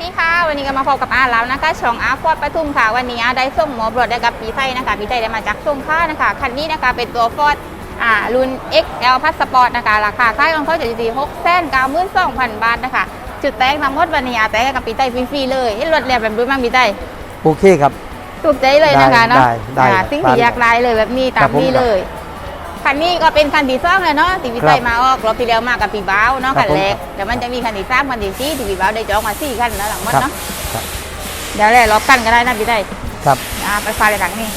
วันนี้ก็มาพบกับอาแล้วนะคะช่องอาฟอร์ดปทุมค่ะ วันนี้อาได้ส่งหมอบรถได้กับปีไทยนะคะปีไทยได้มาจากส่งค่านะคะ คันนี้นะคะเป็นตัวฟอร์ดอ่ารุ่น XL พัสปอร์ตนะคะ ราคาค่ายของเขาจะอยู่ที่หกแสนเก้าหมื่นสองพันบาทนะคะ จุดแตงทั้งหมดวันนี้อาแต่งให้กับปีไทยฟรีๆเลยเห็นรถเรียบแบบรู้มั้งปีไทยโอเคครับ ถูกใจเลยนะคะเนาะได้ได้อ่าได้สิ่งที่อยากได้เลยแบบนี้ตาครัมบผมนี้เลย คันนี้ก็เป็นคันที่สองเลยเนาะที่พี่ครับไทยมาออกรอบที่แล้วมากับพี่บ้าวเนาะครัคับนผมแรกเดี๋ยวมันจะมีคันที่สามคันที่สี่ที่พี่บ้าวได้จองมาสี่คันแล้วหลังหมดครับเนาะครับเดี๋ยวแรกรอบกันก็ได้นะพี่ไทยครับอ่าไปฟ้าเลยหลังนี่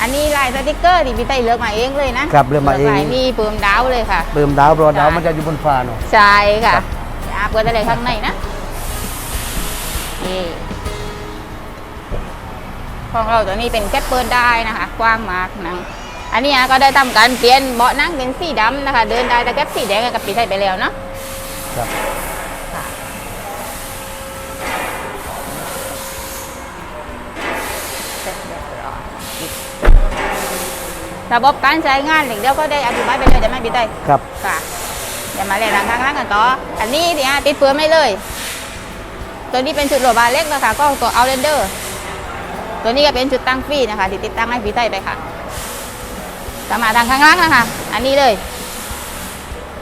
อันนี้ลายสติกเกอร์ที่พี่ไทยเลือกมาเองเลยนะครับเลือกมาเองลายมีเพิ่มดาวเลยค่ะเติมดาวรอดาวมันจะอยู่บนฟ้าเนาะใช่ค่ะครับอ่าเปิดได้เลยข้างในนะนี่ ของเราตัวนี้เป็นแก๊ปเปิดได้นะคะ กว้างมากหนังอันนี้อะก็ได้ทำการเปลี่ยนเบาะนั่งเป็นสีดำนะคะ เดินได้แต่แก๊ปสีแดงกับปีไทยไปแล้วเนาะครับเสร็จเรียบร้อยระบบการใช้งานหนึ่งเดียวก็ได้อธิบายไปเลยจะไหม่ปีไทยครับค่ะเดี๋ยวมาเลยหลังข้างล่างกันต่ออันนี้เนี่ยติดเปลือกไม่เลย ตัวนี้เป็นจุดโหลบาร์เล็กนะคะก็ตัวเอาเรนเดอร์ ตัวนี้ก็เป็นจุดตั้งฟรีนะคะที่ติดตั้งให้พี่ไต้ไปค่ะสามารถทางข้างล่างนะคะ อันนี้เลย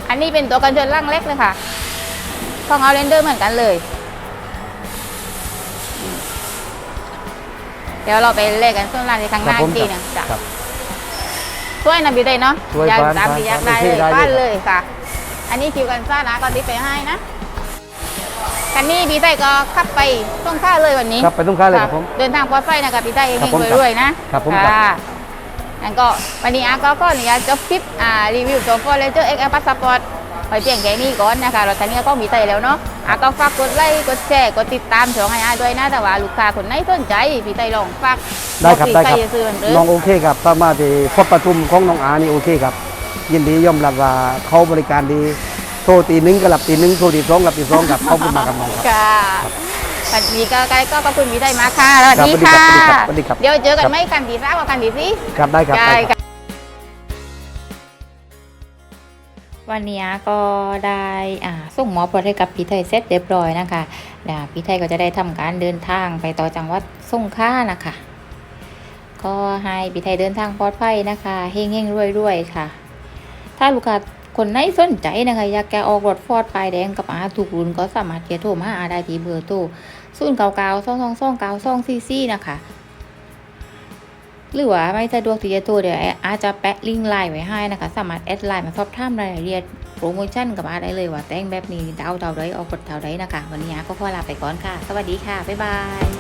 อันนี้เป็นตัวกันชนล่างเล็กเลยค่ะของเอาเรนเดอร์เหมือนกันเลย เดี๋ยวเราไปเล่นกันส่วนล่างที่ข้างหครับน้าผอีมกทีหนึงจ้ะครับช่วยนะพี่เต้เนาะช่วยอยากบ้านตามที่อยากได้บ้านเลยได้บ้านเลยเลยค่ะ อันนี้คิวกันซ่านะก็ติดไปให้นะ คันนี้พี่เต้ก็ขับไปส่งค่าเลยวันนี้ครับไปต้องค้าเลยครับผมเดินทางปลอดภัยนะครับพี่เต้เองครับผมรวยๆนะครับผมครับค่ะงั้นก็วันนี้อาก็ก็เนี่ยจบคลิปอ่ารีวิวตัวฟอร์เรเจอร์เอ็กซ์พาสปอร์ตไปเพียงแค่นี้ก่อนนะคะรถคันนี้ก็มีไต้แล้วเนาะอาก็ฝากกดไลค์กดแชร์กดติดตามช่องให้อาด้วยนะแต่ว่าลูกค้าคนไหนสนใจพี่เต้ลองฝากได้ครับอกได้พี่ครับเต้ซื้อมันเด้น้องอโอเคครับถ้ามาที่พบประทุมของน้องอานี่โอเคครับ ยินดียอมรับว่าเขาบริการดีโทรตีหนึ่งก็หลับตีหนึ่งโทรตีสองหลับตีสองครับเขาเป็นมากับน้องครับ ค่ะวันนี้ก็ใกล้ก็ขอบคุณพี่ได้มากค่ะสวัสดีครัค่ะบสวัสดีครับสวัสดีครับ เดี๋ยวเจอกัคนรับไหมกันดีซ่ากับกันดีสิ ครับได้ครับใช่ได้ครับค่ะวันนี้ก็ได้อ่าส่งหมอปลดให้กับพี่ไทยเสร็จเรียบร้อยนะคะแล้วพี่ไทยก็จะได้ทำการเดินทางไปต่อจังหวัดสงขลานะคะ ก็ให้พี่ไทยเดินทางปลอดภัยนะคะเฮงเฮงรวยรวยๆค่ะ ถ้าลูกค้า คนไหนสนใจนะคะอยากจะออกรถฟอร์ดป้ายแดงกับอาถูกรุ่นก็สามารถเกียโทรมาหาอาได้ที่เบอร์โทรศูนย์เก้าเก้าสองสองสองเก้าสองซีซีนะคะ หรือว่าไม่สะดวกที่จะโทรเดี๋ยวอาจจะแปะลิงก์ไลน์ไว้ให้นะคะ สามารถแอดไลน์มาสอบถามรายละเอียดโปรโมชั่นกับอาได้เลยว่าแต่งแบบนี้ดาวเท่าไรออกรถเท่าไรนะคะ วันนี้อาก็ขอลาไปก่อนค่ะ สวัสดีค่ะ บ๊ายบาย